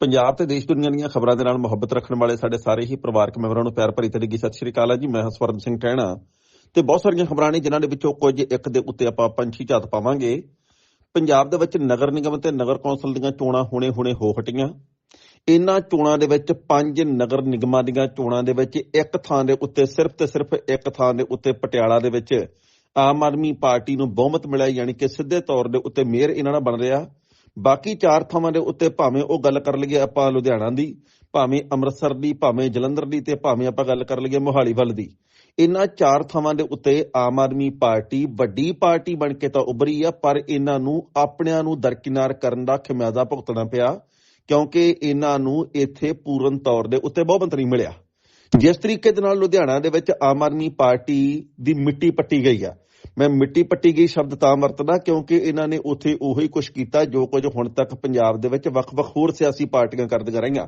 ਪੰਜਾਬ ਤੇ ਦੇਸ਼ ਦੁਨੀਆ ਦੀਆਂ ਖਬਰਾਂ ਦੇ ਨਾਲ ਮੁਹੱਬਤ ਰੱਖਣ ਵਾਲੇ ਸਾਡੇ ਸਾਰੇ ਹੀ ਪਰਿਵਾਰਕ ਮੈਂਬਰਾਂ ਨੂੰ ਪਿਆਰ ਭਰੀ ਤਰੀਕੇ ਸਤਿ ਸ਼੍ਰੀ ਅਕਾਲ ਜੀ। ਮੈਂ ਹਾਂ ਸਵਰਨ ਸਿੰਘ ਟਹਿਣਾ ਤੇ ਬਹੁਤ ਸਾਰੀਆਂ ਖਬਰਾਂ ਨੇ ਜਿਨ੍ਹਾਂ ਦੇ ਵਿੱਚੋਂ ਕੁਝ ਇੱਕ ਦੇ ਉੱਤੇ ਆਪਾਂ ਪੰਛੀ ਝਾਤ ਪਾਵਾਂਗੇ। ਪੰਜਾਬ ਦੇ ਵਿੱਚ ਨਗਰ ਨਿਗਮ ਤੇ ਨਗਰ ਕੌਂਸਲ ਦੀਆਂ ਚੋਣਾਂ ਹੁਣੇ-ਹੁਣੇ ਹੋ ਹਟੀਆਂ। ਇਹਨਾਂ ਚੋਣਾਂ ਦੇ ਵਿੱਚ ਪੰਜ ਨਗਰ ਨਿਗਮਾਂ ਦੀਆਂ ਚੋਣਾਂ ਦੇ ਵਿੱਚ ਇੱਕ ਥਾਂ ਦੇ ਉੱਤੇ ਸਿਰਫ ਤੇ ਸਿਰਫ ਇੱਕ ਥਾਂ ਦੇ ਉੱਤੇ ਪਟਿਆਲਾ ਦੇ ਵਿੱਚ ਆਮ ਆਦਮੀ ਪਾਰਟੀ ਨੂੰ ਬਹੁਮਤ ਮਿਲਿਆ, ਯਾਨੀ ਕਿ ਸਿੱਧੇ ਤੌਰ ਦੇ ਉੱਤੇ ਮੇਅਰ ਇਹਨਾਂ ਨਾਲ ਬਣ ਰਿਹਾ। ਬਾਕੀ ਚਾਰ ਥਾਵਾਂ ਦੇ ਉੱਤੇ ਭਾਵੇਂ ਉਹ ਗੱਲ ਕਰ ਲਈਏ ਆਪਾਂ ਲੁਧਿਆਣਾ ਦੀ, ਭਾਵੇਂ ਅੰਮ੍ਰਿਤਸਰ ਦੀ, ਭਾਵੇਂ ਜਲੰਧਰ ਦੀ ਤੇ ਭਾਵੇਂ ਆਪਾਂ ਗੱਲ ਕਰ ਲਈਏ ਮੋਹਾਲੀ ਵੱਲ ਦੀ। ਇਹਨਾਂ ਚਾਰ ਥਾਵਾਂ ਦੇ ਉੱਤੇ ਆਮ ਆਦਮੀ ਪਾਰਟੀ, ਵੱਡੀ ਪਾਰਟੀ ਬਣ ਕੇ ਤਾਂ ਉੱਭਰੀ ਆ, ਪਰ ਇਹਨਾਂ ਨੂੰ ਆਪਣਿਆਂ ਨੂੰ ਦਰਕਿਨਾਰ ਕਰਨ ਦਾ ਖਿਮਾਜ਼ਾ ਭੁਗਤਣਾ ਪਿਆ, ਕਿਉਂਕਿ ਇਹਨਾਂ ਨੂੰ ਇੱਥੇ ਪੂਰਨ ਤੌਰ ਦੇ ਉੱਤੇ ਬਹੁਮਤ ਨਹੀਂ ਮਿਲਿਆ। ਜਿਸ ਤਰੀਕੇ ਦੇ ਨਾਲ ਲੁਧਿਆਣਾ ਦੇ ਵਿੱਚ ਆਮ ਆਦਮੀ ਪਾਰਟੀ ਦੀ ਮਿੱਟੀ ਪੱਟੀ ਗਈ ਆ ਮੈਂ ਮਿੱਟੀ ਪੱਟੀ ਗਈ ਸ਼ਬਦ ਤਾਂ ਵਰਤਦਾ ਕਿਉਂਕਿ ਇਹਨਾਂ ਨੇ ਉੱਥੇ ਉਹੀ ਕੁਝ ਕੀਤਾ ਜੋ ਕੁਝ ਹੁਣ ਤੱਕ ਪੰਜਾਬ ਦੇ ਵਿੱਚ ਵੱਖ-ਵੱਖ ਹੋਰ ਸਿਆਸੀ ਪਾਰਟੀਆਂ ਕਰਦੀਆਂ ਰਹੀਆਂ।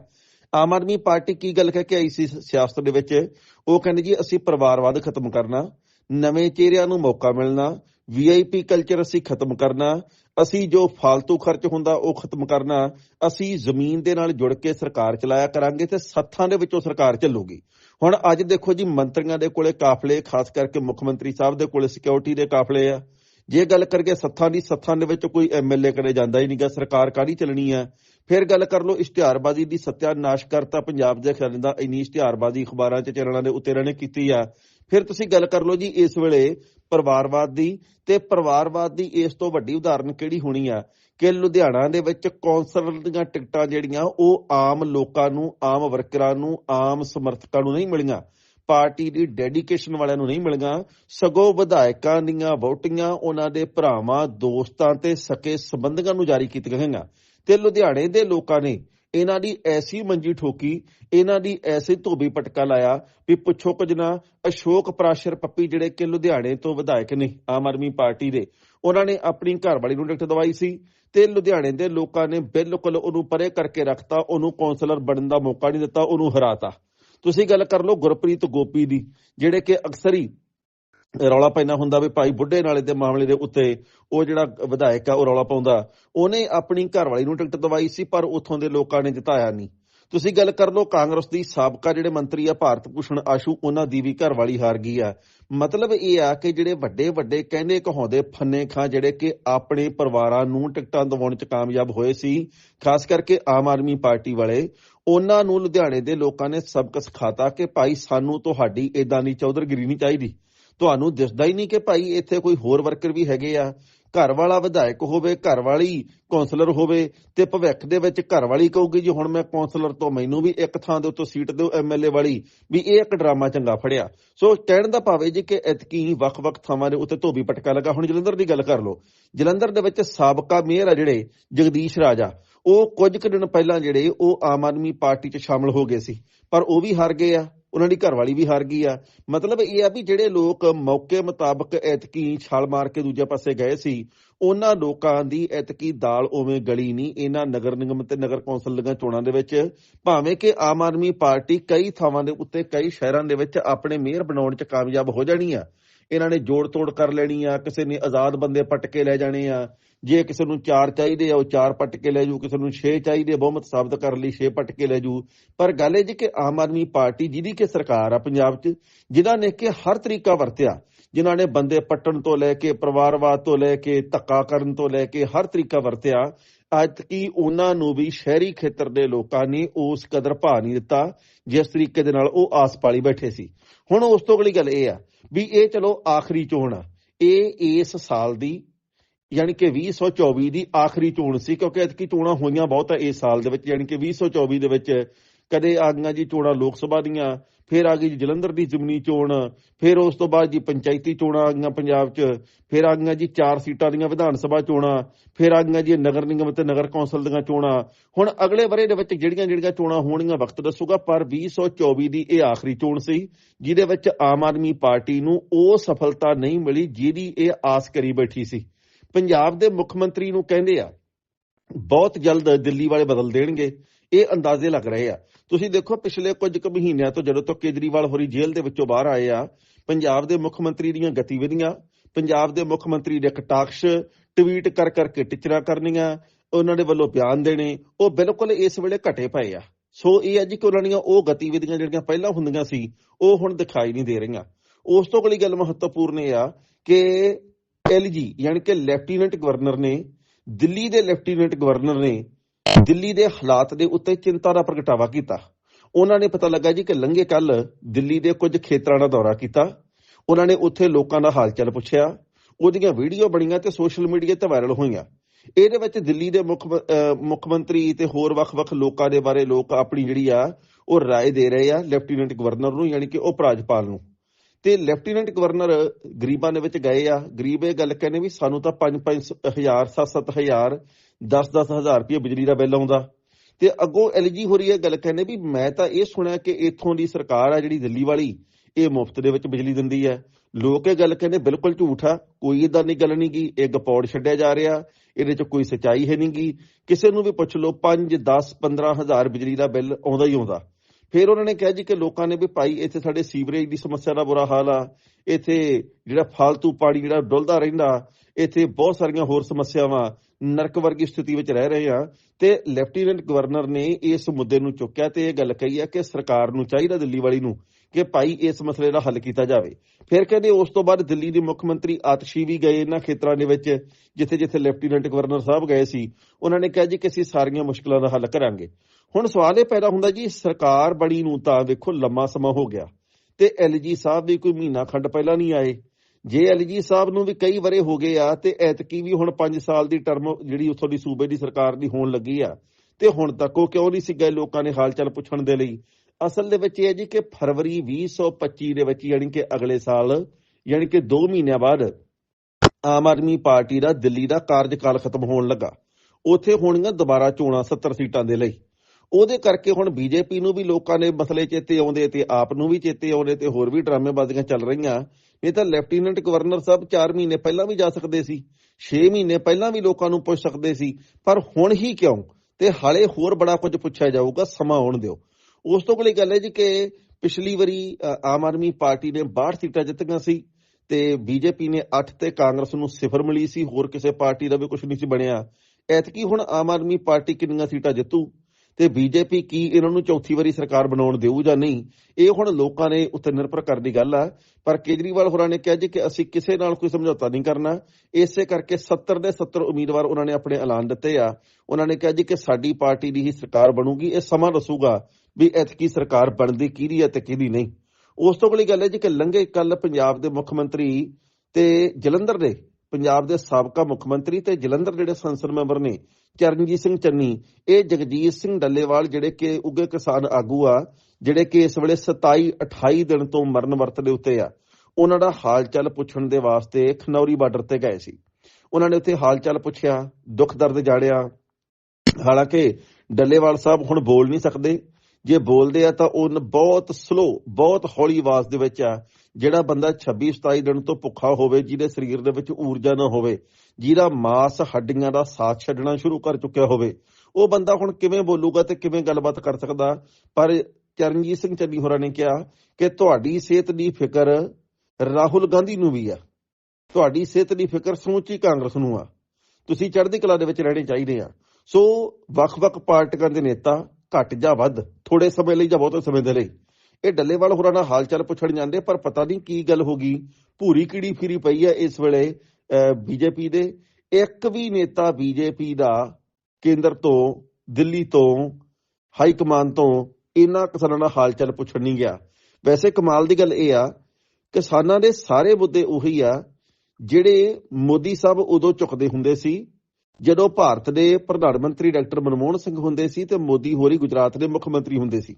ਆਮ ਆਦਮੀ ਪਾਰਟੀ ਕੀ ਗੱਲ ਕਹਿ ਕੇ ਆਈ ਸੀ ਸਿਆਸਤ ਦੇ ਵਿੱਚ? ਉਹ ਕਹਿੰਦੇ ਜੀ, ਅਸੀਂ ਪਰਿਵਾਰਵਾਦ ਖਤਮ ਕਰਨਾ, ਨਵੇਂ ਚਿਹਰਿਆਂ ਨੂੰ ਮੌਕਾ ਮਿਲਣਾ ਵੀਆਈਪੀ ਕਲਚਰ ਅਸੀਂ ਖਤਮ ਕਰਨਾ ਅਸੀਂ ਜੋ ਫालतू ਖਰਚ ਹੁੰਦਾ ਉਹ ਖਤਮ ਕਰਨਾ, ਅਸੀਂ ਜ਼ਮੀਨ ਦੇ ਨਾਲ ਜੁੜ ਕੇ ਸਰਕਾਰ ਚਲਾਇਆ ਕਰਾਂਗੇ ਤੇ ਸੱਥਾਂ ਦੇ ਵਿੱਚੋਂ ਸਰਕਾਰ ਚੱਲੂਗੀ। ਹੁਣ ਅੱਜ ਦੇਖੋ ਜੀ ਮੰਤਰੀਆਂ ਦੇ ਕੋਲੇ ਕਾਫਲੇ, ਖਾਸ ਕਰਕੇ ਮੁੱਖ ਮੰਤਰੀ ਸਾਹਿਬ ਦੇ ਕੋਲੇ ਸਿਕਿਉਰਿਟੀ ਦੇ ਕਾਫਲੇ ਆ। ਜੇ ਗੱਲ ਕਰਕੇ ਸੱਥਾਂ ਦੀ, ਸੱਥਾਂ ਦੇ ਵਿੱਚ ਕੋਈ ਐਮਐਲਏ ਕਰੇ ਜਾਂਦਾ ਹੀ ਨਹੀਂਗਾ ਸਰਕਾਰ ਕਾਹਦੀ ਚੱਲਣੀ ਆ? ਫਿਰ ਗੱਲ ਕਰ ਲਓ ਇਸ਼ਤਿਹਾਰਬਾਜ਼ੀ ਦੀ ਸੱਤਿਆਨਾਸ਼ ਕਰਤਾ ਪੰਜਾਬ ਦੇ ਖਿਆਲ ਦਾ ਇਨੀ ਇਸ਼ਤਿਹਾਰਬਾਜ਼ੀ ਅਖਬਾਰਾਂ 'ਚ ਚੈਨਲਾਂ ਦੇ ਉੱਤੇ ਇਹਨਾਂ ਨੇ ਕੀਤੀ ਆ। ਫਿਰ ਤੁਸੀਂ ਗੱਲ ਕਰ ਲਓ ਜੀ ਇਸ ਵੇਲੇ ਪਰਿਵਾਰਵਾਦ ਦੀ ਤੇ ਪਰਿਵਾਰਵਾਦ ਦੀ ਇਸ ਤੋਂ ਵੱਡੀ ਉਦਾਹਰਨ ਕਿਹੜੀ ਹੋਣੀ ਆ ਕਿ ਲੁਧਿਆਣਾ ਦੇ ਵਿੱਚ ਕੌਂਸਲਰ ਦੀਆਂ ਟਿਕਟਾਂ ਜਿਹੜੀਆਂ ਉਹ ਆਮ ਲੋਕਾਂ ਨੂੰ, ਆਮ ਵਰਕਰਾਂ ਨੂੰ, ਆਮ ਸਮਰਥਕਾਂ ਨੂੰ ਨਹੀਂ ਮਿਲੀਆਂ। ਪਾਰਟੀ ਦੀ ਡੈਡੀਕੇਸ਼ਨ ਵਾਲਿਆਂ ਨੂੰ ਨਹੀਂ ਮਿਲੀਆਂ। ਸਗੋਂ ਵਿਧਾਇਕਾਂ ਦੀਆਂ ਵੋਟੀਆਂ ਉਹਨਾਂ ਦੇ ਭਰਾਵਾਂ, ਦੋਸਤਾਂ ਤੇ ਸਕੇ ਸਬੰਧਕਾਂ ਨੂੰ ਜਾਰੀ ਕੀਤੀਆਂ ਗਈਆਂ। ਤੇ ਲੁਧਿਆਣੇ ਦੇ ਲੋਕਾਂ ਨੇ ਇਹਨਾਂ ਦੀ ਐਸੀ ਮੰਜੀ ਠੋਕੀ, ਇਹਨਾਂ ਦੀ ਐਸੀ ਧੋਬੀ ਪਟਕਾ ਲਾਇਆ ਵੀ ਪੁੱਛੋ ਕੁਝ ਨਾ, ਅਸ਼ੋਕ ਪ੍ਰਾਸ਼ਰ ਪੱਪੀ ਜਿਹੜੇ ਕਿ ਲੁਧਿਆਣੇ ਤੋਂ ਵਿਧਾਇਕ ਨੇ, ਆਮ ਆਦਮੀ ਪਾਰਟੀ ਦੇ, ਉਹਨਾਂ ਨੇ ਆਪਣੀ ਘਰਵਾਲੀ ਨੂੰ ਟਿਕਟ ਦਵਾਈ ਸੀ ਤੇ ਲੁਧਿਆਣੇ ਦੇ ਲੋਕਾਂ ਨੇ ਬਿਲਕੁਲ ਉਹਨੂੰ ਪਰੇ ਕਰਕੇ ਰੱਖਤਾ, ਉਹਨੂੰ ਕੌਂਸਲਰ ਬਣਨ ਦਾ ਮੌਕਾ ਨਹੀਂ ਦਿੱਤਾ, ਉਹਨੂੰ ਹਰਾਤਾ। ਤੁਸੀਂ ਗੱਲ ਕਰ ਲਓ ਗੁਰਪ੍ਰੀਤ ਗੋਪੀ ਦੀ, ਜਿਹੜੇ ਕਿ ਅਕਸਰ ਹੀ ਰੌਲਾ ਪੈਣਾ ਹੁੰਦਾ ਵੀ ਭਾਈ ਬੁੱਢੇ ਨਾਲੇ ਦੇ ਮਾਮਲੇ ਦੇ ਉੱਤੇ ਉਹ ਜਿਹੜਾ ਵਿਧਾਇਕ ਆ, ਉਹ ਰੌਲਾ ਪਾਉਂਦਾ। ਉਹਨੇ ਆਪਣੀ ਘਰਵਾਲੀ ਨੂੰ ਟਿਕਟ ਦਵਾਈ ਸੀ, ਪਰ ਉੱਥੋਂ ਦੇ ਲੋਕਾਂ ਨੇ ਜਿਤਾਇਆ ਨਹੀਂ। ਤੁਸੀਂ ਗੱਲ ਕਰ ਲਓ, ਕਾਂਗਰਸ ਦੀ ਸਾਬਕਾ ਜਿਹੜੇ ਮੰਤਰੀ ਆ, ਭਾਰਤ ਭੂਸ਼ਣ ਆਸ਼ੂ, ਉਹਨਾਂ ਦੀ ਵੀ ਘਰਵਾਲੀ ਹਾਰ ਗਈ ਆ। ਮਤਲਬ ਇਹ ਆ ਕਿ ਜਿਹੜੇ ਵੱਡੇ ਵੱਡੇ ਕਹਿੰਦੇ ਕਹਾਉਂਦੇ ਫੰਨੇ ਖਾਂ ਜਿਹੜੇ ਕਿ ਆਪਣੇ ਪਰਿਵਾਰਾਂ ਨੂੰ ਟਿਕਟਾਂ ਦਿਵਾਉਣ ਚ ਕਾਮਯਾਬ ਹੋਏ ਸੀ, ਖਾਸ ਕਰਕੇ ਆਮ ਆਦਮੀ ਪਾਰਟੀ ਵਾਲੇ, ਉਹਨਾਂ ਨੂੰ ਲੁਧਿਆਣੇ ਦੇ ਲੋਕਾਂ ਨੇ ਸਬਕ ਸਿਖਾਤਾ ਕਿ ਭਾਈ ਸਾਨੂੰ ਤੁਹਾਡੀ ਇਦਾਂ ਦੀ ਚੌਧਰਗਿਰੀ ਨਹੀਂ ਚਾਹੀਦੀ। ਤੁਹਾਨੂੰ ਦਿਸਦਾ ਹੀ ਨਹੀਂ ਕਿ ਭਾਈ ਇੱਥੇ ਕੋਈ ਹੋਰ ਵਰਕਰ ਵੀ ਹੈਗੇ ਆ। ਘਰ ਵਾਲਾ ਵਿਧਾਇਕ ਹੋਵੇ, ਘਰ ਵਾਲੀ ਕਾਉਂਸਲਰ ਹੋਵੇ ਤੇ ਭਵਿੱਖ ਦੇ ਵਿੱਚ ਘਰ ਵਾਲੀ ਕਹੂਗੀ ਜੀ, ਹੁਣ ਮੈਂ ਕਾਉਂਸਲਰ ਤੋਂ ਮੈਨੂੰ ਵੀ ਇੱਕ ਥਾਂ ਦੇ ਉੱਤੇ ਸੀਟ ਦਿਓ ਐਮਐਲਏ ਵਾਲੀ ਵੀ ਇਹ ਇੱਕ ਡਰਾਮਾ ਚੰਗਾ ਫੜਿਆ। ਸੋ ਕਹਿਣ ਦਾ ਭਾਵੇਂ ਜੀ ਕਿ ਇਤਕੀ ਵੱਖ-ਵੱਖ ਥਾਵਾਂ ਦੇ ਉੱਤੇ ਧੋਬੀ ਪਟਕਾ ਲੱਗਾ। ਹੁਣ ਜਲੰਧਰ ਦੀ ਗੱਲ ਕਰ ਲਓ। ਜਲੰਧਰ ਦੇ ਵਿੱਚ ਸਾਬਕਾ ਮੇਅਰ ਆ ਜਿਹੜੇ, ਜਗਦੀਸ਼ ਰਾਜਾ। ਉਹ ਕੁਝ ਕੁ ਦਿਨ ਪਹਿਲਾਂ ਜਿਹੜੇ ਉਹ ਆਮ ਆਦਮੀ ਪਾਰਟੀ 'ਚ ਸ਼ਾਮਲ ਹੋ ਗਏ ਸੀ, ਪਰ ਉਹ ਵੀ ਹਾਰ ਗਏ ਆ। ਉਹਨਾਂ ਦੀ ਘਰਵਾਲੀ ਵੀ ਹਾਰ ਗਈ ਆ। ਮਤਲਬ ਇਹ ਆ ਵੀ ਜਿਹੜੇ ਲੋਕ ਮੌਕੇ ਮੁਤਾਬਕ ਐਤਕੀ ਛਾਲ ਮਾਰ ਕੇ ਦੂਜੇ ਪਾਸੇ ਗਏ ਸੀ, ਉਹਨਾਂ ਲੋਕਾਂ ਦੀ ਐਤਕੀ ਦਾਲ ਉਵੇਂ ਗਲੀ ਨਹੀਂ। ਇਹਨਾਂ ਨਗਰ ਨਿਗਮ ਤੇ ਨਗਰ ਕੌਂਸਲ ਦੀਆਂ ਚੋਣਾਂ ਦੇ ਵਿੱਚ ਭਾਵੇਂ ਕਿ ਆਮ ਆਦਮੀ ਪਾਰਟੀ ਕਈ ਥਾਵਾਂ ਦੇ ਉੱਤੇ ਕਈ ਸ਼ਹਿਰਾਂ ਦੇ ਵਿੱਚ ਆਪਣੇ ਮੇਅਰ ਬਣਾਉਣ 'ਚ ਕਾਮਯਾਬ ਹੋ ਜਾਣੀ ਆ। ਇਹਨਾਂ ਨੇ ਜੋੜ ਤੋੜ ਕਰ ਲੈਣੀ ਆ, ਕਿਸੇ ਨੇ ਆਜ਼ਾਦ ਬੰਦੇ ਪਟਕੇ ਲੈ ਜਾਣੇ ਆ। ਜੇ ਕਿਸੇ ਨੂੰ ਚਾਰ ਚਾਹੀਦੇ ਆ, ਉਹ ਚਾਰ ਪੱਟ ਕੇ ਲੈ ਜੂ, ਕਿਸੇ ਨੂੰ 6 ਚਾਹੀਦੇ ਬਹੁਮਤ ਸਾਬਤ ਕਰਨ ਲਈ 6 ਪੱਟ ਕੇ ਲੈ ਜੂ। ਪਰ ਗੱਲ ਇਹ ਜੀ ਕਿ ਆਮ ਆਦਮੀ ਪਾਰਟੀ ਜਿਹਦੀ ਕਿ ਸਰਕਾਰ ਆ ਪੰਜਾਬ 'ਚ ਜਿਨ੍ਹਾਂ ਨੇ ਕਿ ਹਰ ਤਰੀਕਾ ਵਰਤਿਆ ਜਿਨ੍ਹਾਂ ਨੇ ਬੰਦੇ ਪੱਟਣ ਤੋਂ ਲੈ ਕੇ, ਪਰਿਵਾਰਵਾਦ ਤੋਂ ਲੈ ਕੇ, ਧੱਕਾ ਕਰਨ ਤੋਂ ਲੈ ਕੇ ਹਰ ਤਰੀਕਾ ਵਰਤਿਆ, ਅੱਜ ਕੀ ਉਹਨਾਂ ਨੂੰ ਵੀ ਸ਼ਹਿਰੀ ਖੇਤਰ ਦੇ ਲੋਕਾਂ ਨੇ ਉਸ ਕਦਰ ਭਾ ਨਹੀਂ ਦਿੱਤਾ, ਜਿਸ ਤਰੀਕੇ ਦੇ ਨਾਲ ਉਹ ਆਸ ਪਾਲੀ ਬੈਠੇ ਸੀ। ਹੁਣ ਉਸ ਤੋਂ ਅਗਲੀ ਗੱਲ ਇਹ ਆ ਵੀ ਇਹ ਚਲੋ ਆਖਰੀ ਚੋਣ ਆ। ਇਹ ਇਸ ਸਾਲ ਦੀ ਯਾਨੀ ਕਿ 2024 ਦੀ ਆਖਰੀ ਚੋਣ ਸੀ, ਕਿਉਂਕਿ ਇਤਕੀ ਚੋਣਾਂ ਹੋਈਆਂ ਬਹੁਤ ਹੈ ਇਸ ਸਾਲ ਦੇ ਵਿੱਚ, ਯਾਨੀ ਕਿ 2024 ਦੇ ਵਿੱਚ ਕਦੇ ਆ ਗਈਆਂ ਜੀ ਚੋਣਾਂ ਲੋਕ ਸਭਾ ਦੀਆਂ, ਫਿਰ ਆ ਗਈ ਜੀ ਜਲੰਧਰ ਦੀ ਜ਼ਮਨੀ ਚੋਣ, ਫਿਰ ਉਸ ਤੋਂ ਬਾਅਦ ਜੀ ਪੰਚਾਇਤੀ ਚੋਣਾਂ ਆ ਗਈਆਂ ਪੰਜਾਬ 'ਚ, ਫਿਰ ਆ ਗਈਆਂ ਜੀ ਚਾਰ ਸੀਟਾਂ ਦੀਆਂ ਵਿਧਾਨ ਸਭਾ ਚੋਣਾਂ, ਫਿਰ ਆ ਗਈਆਂ ਜੀ ਨਗਰ ਨਿਗਮ ਤੇ ਨਗਰ ਕੌਂਸਲ ਦੀਆਂ ਚੋਣਾਂ। ਹੁਣ ਅਗਲੇ ਬਰੇ ਦੇ ਵਿੱਚ ਜਿਹੜੀਆਂ ਜਿਹੜੀਆਂ ਚੋਣਾਂ ਹੋਣਗੀਆਂ, ਵਕਤ ਦੱਸੂਗਾ, ਪਰ 2024 ਦੀ ਇਹ ਆਖਰੀ ਚੋਣ ਸੀ, ਜਿਹਦੇ ਵਿੱਚ ਆਮ ਆਦਮੀ ਪਾਰਟੀ ਨੂੰ ਉਹ ਸਫਲਤਾ ਨਹੀਂ ਮਿਲੀ, ਜਿਹਦੀ ਇਹ ਆਸ ਕਰੀ ਬੈਠੀ ਸੀ। ਪੰਜਾਬ ਦੇ ਮੁੱਖ ਮੰਤਰੀ ਨੂੰ ਕਹਿੰਦੇ ਆ, ਬਹੁਤ ਜਲਦ ਦਿੱਲੀ ਵਾਲੇ ਬਦਲ ਦੇਣਗੇ, ਇਹ ਅੰਦਾਜ਼ੇ ਲੱਗ ਰਹੇ ਆ। ਤੁਸੀਂ ਦੇਖੋ, ਪਿਛਲੇ ਕੁਝ ਕੁ ਮਹੀਨਿਆਂ ਤੋਂ ਜਦੋਂ ਤੋਂ ਕੇਜਰੀਵਾਲ ਹੋਰੀ ਜੇਲ੍ਹ ਦੇ ਵਿੱਚੋਂ ਬਾਹਰ ਆਏ ਆ, ਪੰਜਾਬ ਦੇ ਮੁੱਖ ਮੰਤਰੀ ਦੀਆਂ ਗਤੀਵਿਧੀਆਂ, ਪੰਜਾਬ ਦੇ ਮੁੱਖ ਮੰਤਰੀ ਦੇ ਕਟਾਕਸ਼, ਟਵੀਟ ਕਰ ਕਰਕੇ ਟਿਚਰਾ ਕਰਨੀਆਂ, ਉਹਨਾਂ ਦੇ ਵੱਲੋਂ ਬਿਆਨ ਦੇਣੇ, ਉਹ ਬਿਲਕੁਲ ਇਸ ਵੇਲੇ ਘਟੇ ਪਏ ਆ। ਸੋ ਇਹ ਹੈ ਜੀ ਕਿ ਉਹਨਾਂ ਦੀਆਂ ਉਹ ਗਤੀਵਿਧੀਆਂ ਜਿਹੜੀਆਂ ਪਹਿਲਾਂ ਹੁੰਦੀਆਂ ਸੀ, ਉਹ ਹੁਣ ਦਿਖਾਈ ਨਹੀਂ ਦੇ ਰਹੀਆਂ। ਉਸ ਤੋਂ ਅਗਲੀ ਗੱਲ ਮਹੱਤਵਪੂਰਨ ਇਹ ਆ ਕਿ ਐਲਜੀ ਯਾਨੀ ਕਿ ਲੈਫਟੀਨੈਂਟ ਗਵਰਨਰ ਨੇ ਦਿੱਲੀ ਦੇ ਲੈਫਟੀਨੈਂਟ ਗਵਰਨਰ ਨੇ ਦਿੱਲੀ ਦੇ ਹਾਲਾਤ ਦੇ ਉੱਤੇ ਚਿੰਤਾ ਦਾ ਪ੍ਰਗਟਾਵਾ ਕੀਤਾ ਉਹਨਾਂ ਨੇ ਪਤਾ ਲੱਗਾ ਜੀ ਕਿ ਲੰਘੇ ਕੱਲ ਦਿੱਲੀ ਦੇ ਕੁਝ ਖੇਤਰਾਂ ਦਾ ਦੌਰਾ ਕੀਤਾ ਉਹਨਾਂ ਨੇ ਉੱਥੇ ਲੋਕਾਂ ਦਾ ਹਾਲ ਚਾਲ ਪੁੱਛਿਆ ਉਹਦੀਆਂ ਵੀਡੀਓ ਬਣੀਆਂ ਤੇ ਸੋਸ਼ਲ ਮੀਡੀਆ ਤੇ ਵਾਇਰਲ ਹੋਈਆਂ ਇਹਦੇ ਵਿੱਚ ਦਿੱਲੀ ਦੇ ਮੁੱਖ ਮ- ਅਹ ਮੁੱਖ ਮੰਤਰੀ ਤੇ ਹੋਰ ਵੱਖ-ਵੱਖ ਲੋਕਾਂ ਦੇ ਬਾਰੇ ਲੋਕ ਆਪਣੀ ਜਿਹੜੀ ਆ ਉਹ رائے ਦੇ ਰਹੇ ਆ ਲੈਫਟੀਨੈਂਟ ਗਵਰਨਰ ਨੂੰ ਯਾਨੀ ਕਿ ਉਪ ਰਾਜਪਾਲ ਨੂੰ ਤੇ ਲੈਫਟੀਨੈਂਟ ਗਵਰਨਰ ਗਰੀਬਾਂ ਦੇ ਵਿੱਚ ਗਏ ਆ। ਗਰੀਬ ਇਹ ਗੱਲ ਕਹਿੰਦੇ ਵੀ ਸਾਨੂੰ ਤਾਂ 5-5 ਹਜ਼ਾਰ 7-7 ਹਜ਼ਾਰ 10-10 ਹਜ਼ਾਰ ਰੁਪਏ ਬਿਜਲੀ ਦਾ ਬਿੱਲ ਆਉਂਦਾ। ਤੇ ਅੱਗੋਂ ਐਲਜੀ ਹੋ ਰਹੀ ਹੈ ਗੱਲ ਕਹਿੰਦੇ ਵੀ ਮੈਂ ਤਾਂ ਇਹ ਸੁਣਿਆ ਕਿ ਇੱਥੋਂ ਦੀ ਸਰਕਾਰ ਆ ਜਿਹੜੀ ਦਿੱਲੀ ਵਾਲੀ, ਇਹ ਮੁਫਤ ਦੇ ਵਿੱਚ ਬਿਜਲੀ ਦਿੰਦੀ ਹੈ ਲੋਕ ਇਹ ਗੱਲ ਕਹਿੰਦੇ ਬਿਲਕੁਲ ਝੂਠ ਆ। ਕੋਈ ਇਦਾਂ ਦੀ ਗੱਲ ਨਹੀਂ ਗੀ। ਇਹ ਗਪੌੜ ਛੱਡਿਆ ਜਾ ਰਿਹਾ। ਇਹਦੇ 'ਚ ਕੋਈ ਸਚਾਈ ਹੈ ਨਹੀਂ ਗੀ। ਕਿਸੇ ਨੂੰ ਵੀ ਪੁੱਛ ਲਓ 5 10 15 ਹਜ਼ਾਰ ਬਿਜਲੀ ਦਾ ਬਿੱਲ ਆਉਂਦਾ ਹੀ ਆਉਂਦਾ। ਫਿਰ ਉਹਨਾਂ ਨੇ ਕਿਹਾ ਜੀ ਕਿ ਲੋਕਾਂ ਨੇ ਵੀ ਭਾਈ ਇੱਥੇ ਸਾਡੇ ਸੀਵਰੇਜ ਦੀ ਸਮੱਸਿਆ ਦਾ ਬੁਰਾ ਹਾਲ ਆ। ਇੱਥੇ ਜਿਹੜਾ ਫालतू ਪਾਣੀ ਜਿਹੜਾ ਡੁੱਲਦਾ ਰਹਿੰਦਾ, ਇੱਥੇ ਬਹੁਤ ਸਾਰੀਆਂ ਹੋਰ ਸਮੱਸਿਆਵਾਂ ਨਰਕ ਵਰਗੀ ਸਥਿਤੀ ਵਿੱਚ ਰਹਿ ਰਹੇ ਆ। ਤੇ ਲੈਫਟੀਨੈਂਟ ਗਵਰਨਰ ਨੇ ਇਸ ਮੁੱਦੇ ਨੂੰ ਚੁੱਕਿਆ ਤੇ ਇਹ ਗੱਲ ਕਹੀ ਹੈ ਕਿ ਸਰਕਾਰ ਨੂੰ ਚਾਹੀਦਾ ਦਿੱਲੀ ਵਾਲੀ ਨੂੰ ਕਿ ਭਾਈ ਇਸ ਮਸਲੇ ਦਾ ਹੱਲ ਕੀਤਾ ਜਾਵੇ। ਫਿਰ ਕਹਿੰਦੇ ਉਸ ਤੋਂ ਬਾਅਦ ਦਿੱਲੀ ਦੇ ਮੁੱਖ ਮੰਤਰੀ ਆਤਸ਼ੀ ਵੀ ਗਏ ਇਹਨਾਂ ਖੇਤਰਾਂ ਦੇ ਵਿੱਚ, ਜਿੱਥੇ ਜਿੱਥੇ ਲੈਫਟੀਨੈਂਟ ਗਵਰਨਰ ਸਾਹਿਬ ਗਏ ਸੀ। ਉਹਨਾਂ ਨੇ ਕਿਹਾ ਜੀ ਕਿ ਅਸੀਂ ਸਾਰੀਆਂ ਮੁਸ਼ਕਲਾਂ ਦਾ ਹੱਲ ਕਰਾਂਗੇ। ਹੁਣ ਸਵਾਲ ਇਹ ਪੈਦਾ ਹੁੰਦਾ ਜੀ, ਸਰਕਾਰ ਬਣੀ ਨੂੰ ਤਾਂ ਵੇਖੋ ਲੰਮਾ ਸਮਾਂ ਹੋ ਗਿਆ ਤੇ ਐਲਜੀ ਸਾਹਿਬ ਵੀ ਕੋਈ ਮਹੀਨਾ ਖੰਡ ਪਹਿਲਾਂ ਨਹੀਂ ਆਏ। ਜੇ ਐਲਜੀ ਸਾਹਿਬ ਨੂੰ ਵੀ ਕਈ ਵਰੇ ਹੋ ਗਏ ਆ ਤੇ ਐਤਕੀ ਵੀ ਹੁਣ 5 ਸਾਲ ਦੀ ਟਰਮ ਜਿਹੜੀ ਉੱਥੋਂ ਦੀ ਸੂਬੇ ਦੀ ਸਰਕਾਰ ਦੀ ਹੋਣ ਲੱਗੀ ਆ, ਤੇ ਹੁਣ ਤੱਕ ਉਹ ਕਿਉਂ ਨਹੀਂ ਸੀ ਗਏ ਲੋਕਾਂ ਨੇ ਹਾਲ ਚਾਲ ਪੁੱਛਣ ਦੇ ਲਈ? ਅਸਲ ਦੇ ਵਿੱਚ ਇਹ ਜੀ ਕਿ ਫਰਵਰੀ 2025 ਦੇ ਵਿੱਚ ਯਾਨੀ ਕਿ ਅਗਲੇ ਸਾਲ, ਯਾਨੀ ਕਿ 2 ਮਹੀਨਿਆਂ ਬਾਅਦ ਆਮ ਆਦਮੀ ਪਾਰਟੀ ਦਾ ਦਿੱਲੀ ਦਾ ਕਾਰਜਕਾਲ ਖਤਮ ਹੋਣ ਲੱਗਾ। ਉੱਥੇ ਹੋਣੀਆਂ ਦੁਬਾਰਾ ਚੋਣਾਂ 70 ਸੀਟਾਂ ਦੇ ਲਈ। ਉਹਦੇ ਕਰਕੇ ਹੁਣ ਬੀਜੇਪੀ ਨੂੰ ਵੀ ਲੋਕਾਂ ਨੇ ਮਸਲੇ ਚੇਤੇ ਆਉਂਦੇ ਤੇ ਆਪ ਨੂੰ ਵੀ ਚੇਤੇ ਆਉਂਦੇ ਤੇ ਹੋਰ ਵੀ ਡਰਾਮੇਬਾਜ਼ੀਆਂ ਚੱਲ ਰਹੀਆਂ। ਨਹੀਂ ਤਾਂ ਲੈਫਟੀਨੈਂਟ ਗਵਰਨਰ ਸਾਹਿਬ 4 ਮਹੀਨੇ ਪਹਿਲਾਂ ਵੀ ਜਾ ਸਕਦੇ ਸੀ 6 ਮਹੀਨੇ ਪਹਿਲਾਂ ਵੀ ਲੋਕਾਂ ਨੂੰ ਪੁੱਛ ਸਕਦੇ ਸੀ, ਪਰ ਹੁਣ ਹੀ ਕਿਉਂ? ਤੇ ਹਾਲੇ ਹੋਰ ਬੜਾ ਕੁਝ ਪੁੱਛਿਆ ਜਾਊਗਾ, ਸਮਾਂ ਆਉਣ ਦਿਓ। ਉਸ ਤੋਂ ਅਗਲੀ ਗੱਲ ਹੈ ਜੀ ਕਿ ਪਿਛਲੀ ਵਾਰੀ ਆਮ ਆਦਮੀ ਪਾਰਟੀ ਨੇ 62 ਸੀਟਾਂ ਜਿੱਤੀਆਂ ਸੀ ਤੇ ਬੀਜੇਪੀ ਨੇ 8 ਤੇ ਕਾਂਗਰਸ ਨੂੰ ਸਿਫਰ ਮਿਲੀ ਸੀ, ਹੋਰ ਕਿਸੇ ਪਾਰਟੀ ਦਾ ਵੀ ਕੁਝ ਨਹੀਂ ਸੀ ਬਣਿਆ। ਐਤਕੀ ਹੁਣ ਆਮ ਆਦਮੀ ਪਾਰਟੀ ਕਿੰਨੀਆਂ ਸੀਟਾਂ ਜਿੱਤੂ ਤੇ ਬੀਜੇਪੀ ਕੀ ਇਹਨਾਂ ਨੂੰ ਚੌਥੀ ਵਾਰੀ ਸਰਕਾਰ ਬਣਾਉਣ ਦੇਊ ਜਾਂ ਨਹੀਂ, ਇਹ ਹੁਣ ਲੋਕਾਂ ਨੇ ਉੱਤੇ ਨਿਰਭਰ ਕਰਦੀ ਗੱਲ ਆ। ਪਰ ਕੇਜਰੀਵਾਲ ਹੋਰਾਂ ਨੇ ਕਿਹਾ ਜੀ ਕਿ ਅਸੀਂ ਕਿਸੇ ਨਾਲ ਕੋਈ ਸਮਝੌਤਾ ਨਹੀਂ ਕਰਨਾ। ਇਸੇ ਕਰਕੇ 70 ਦੇ 70 ਉਮੀਦਵਾਰ ਉਹਨਾਂ ਨੇ ਆਪਣੇ ਐਲਾਨ ਦਿੱਤੇ ਆ। ਉਹਨਾਂ ਨੇ ਕਿਹਾ ਜੀ ਕਿ ਸਾਡੀ ਪਾਰਟੀ ਦੀ ਹੀ ਸਰਕਾਰ ਬਣੂਗੀ, ਇਹ ਸਮਾਂ ਦੱਸੂਗਾ। ਵੀ ਐਤਕੀ ਸਰਕਾਰ ਬਣਦੀ ਕਿਹਦੀ ਹੈ ਤੇ ਕਿਹਦੀ ਨਹੀਂ। ਉਸ ਤੋਂ ਅਗਲੀ ਗੱਲ ਹੈ ਜੀ ਕਿ ਲੰਘੇ ਕੱਲ ਪੰਜਾਬ ਦੇ ਮੁੱਖ ਮੰਤਰੀ ਤੇ ਜਲੰਧਰ ਦੇ, ਪੰਜਾਬ ਦੇ ਸਾਬਕਾ ਮੁੱਖ ਮੰਤਰੀ ਤੇ ਜਲੰਧਰ ਜਿਹੜੇ ਸੰਸਦ ਮੈਂਬਰ ਨੇ, ਚਰਨਜੀਤ ਸਿੰਘ ਚੰਨੀ, ਇਹ ਜਗਜੀਤ ਸਿੰਘ ਡੱਲੇਵਾਲ ਜਿਹੜੇ ਕਿ ਉੱਗੇ ਕਿਸਾਨ ਆਗੂ ਆ, ਜਿਹੜੇ ਕਿ ਇਸ ਵੇਲੇ 27 28 ਦਿਨ ਤੋਂ ਮਰਨ ਵਰਤ ਦੇ ਉੱਤੇ ਆ, ਉਹਨਾਂ ਦਾ ਹਾਲ ਚਾਲ ਪੁੱਛਣ ਦੇ ਵਾਸਤੇ ਖਨੌਰੀ ਬਾਰਡਰ ਤੇ ਗਏ ਸੀ। ਉਹਨਾਂ ਨੇ ਉੱਥੇ ਹਾਲ ਚਾਲ ਪੁੱਛਿਆ, ਦੁੱਖ ਦਰਦ ਜਾੜਿਆ ਹਾਲਾਂਕਿ ਡੱਲੇਵਾਲ ਸਾਹਿਬ ਹੁਣ ਬੋਲ ਨਹੀਂ ਸਕਦੇ ਜੇ ਬੋਲਦੇ ਆ ਤਾਂ ਉਹ ਬਹੁਤ ਸਲੋ ਬਹੁਤ ਹੌਲੀ ਆਵਾਜ਼ ਦੇ ਵਿੱਚ ਆ। ਜਿਹੜਾ ਬੰਦਾ 26 27 ਦਿਨ ਤੋਂ ਭੁੱਖਾ ਹੋਵੇ, ਜਿਹਦੇ ਸਰੀਰ ਦੇ ਵਿੱਚ ਊਰਜਾ ਨਾ ਹੋਵੇ, ਜਿਹਦਾ ਮਾਸ ਹੱਡੀਆਂ ਦਾ ਸਾਥ ਛੱਡਣਾ ਸ਼ੁਰੂ ਕਰ ਚੁੱਕਿਆ ਹੋਵੇ, ਉਹ ਬੰਦਾ ਹੁਣ ਕਿਵੇਂ ਬੋਲੂਗਾ ਤੇ ਕਿਵੇਂ ਗੱਲਬਾਤ ਕਰ ਸਕਦਾ? ਪਰ ਚਰਨਜੀਤ ਸਿੰਘ ਚੰਨੀ ਹੋਰਾਂ ਨੇ ਕਿਹਾ ਕਿ ਤੁਹਾਡੀ ਸਿਹਤ ਦੀ ਫਿਕਰ ਰਾਹੁਲ ਗਾਂਧੀ ਨੂੰ ਵੀ ਆ। ਤੁਹਾਡੀ ਸਿਹਤ ਦੀ ਫਿਕਰ ਸਮੁੱਚੀ ਕਾਂਗਰਸ ਨੂੰ ਆ। ਤੁਸੀਂ ਚੜ੍ਹਦੀ ਕਲਾ ਦੇ ਵਿੱਚ ਰਹਿਣੇ ਚਾਹੀਦੇ ਆ। ਸੋ ਵੱਖ-ਵੱਖ ਪਾਰਟੀਆਂ ਦੇ ਨੇਤਾ ਘੱਟ ਜਾਂ ਵੱਧ ਥੋੜੇ ਸਮੇਂ ਲਈ ਜਾਂ ਬਹੁਤੇ ਸਮੇਂ ਦੇ ਲਈ। ਇਹ ਡੱਲੇਵਾਲ ਹੋਰਾਂ ਨਾਲ ਹਾਲ ਚਾਲ ਪੁੱਛਣ ਜਾਂਦੇ, ਪਰ ਪਤਾ ਨਹੀਂ ਕੀ ਗੱਲ ਹੋ ਗਈ। ਭੂਰੀ ਕੀੜੀ ਫਿਰੀ ਪਈ ਹੈ ਇਸ ਵੇਲੇ ਬੀਜੇਪੀ ਦੇ? ਇੱਕ ਵੀ ਨੇਤਾ ਬੀਜੇਪੀ ਦਾ ਕੇਂਦਰ ਤੋਂ, ਦਿੱਲੀ ਤੋਂ ਹਾਈ ਕਮਾਨ ਤੋਂ ਇਹਨਾਂ ਕਿਸਾਨਾਂ ਦਾ ਹਾਲ ਚਾਲ ਪੁੱਛਣ ਨਹੀਂ ਗਿਆ। ਵੈਸੇ ਕਮਾਲ ਦੀ ਗੱਲ ਇਹ ਆ, ਕਿਸਾਨਾਂ ਦੇ ਸਾਰੇ ਮੁੱਦੇ ਉਹੀ ਆ, ਜਿਹੜੇ ਮੋਦੀ ਸਾਹਿਬ ਉਦੋਂ ਚੁੱਕਦੇ ਹੁੰਦੇ ਸੀ ਜਦੋਂ ਭਾਰਤ ਦੇ ਪ੍ਰਧਾਨ ਮੰਤਰੀ ਡਾਕਟਰ ਮਨਮੋਹਨ ਸਿੰਘ ਹੁੰਦੇ ਸੀ ਤੇ ਮੋਦੀ ਹੋਰੀ ਗੁਜਰਾਤ ਦੇ ਮੁੱਖ ਮੰਤਰੀ ਹੁੰਦੇ ਸੀ,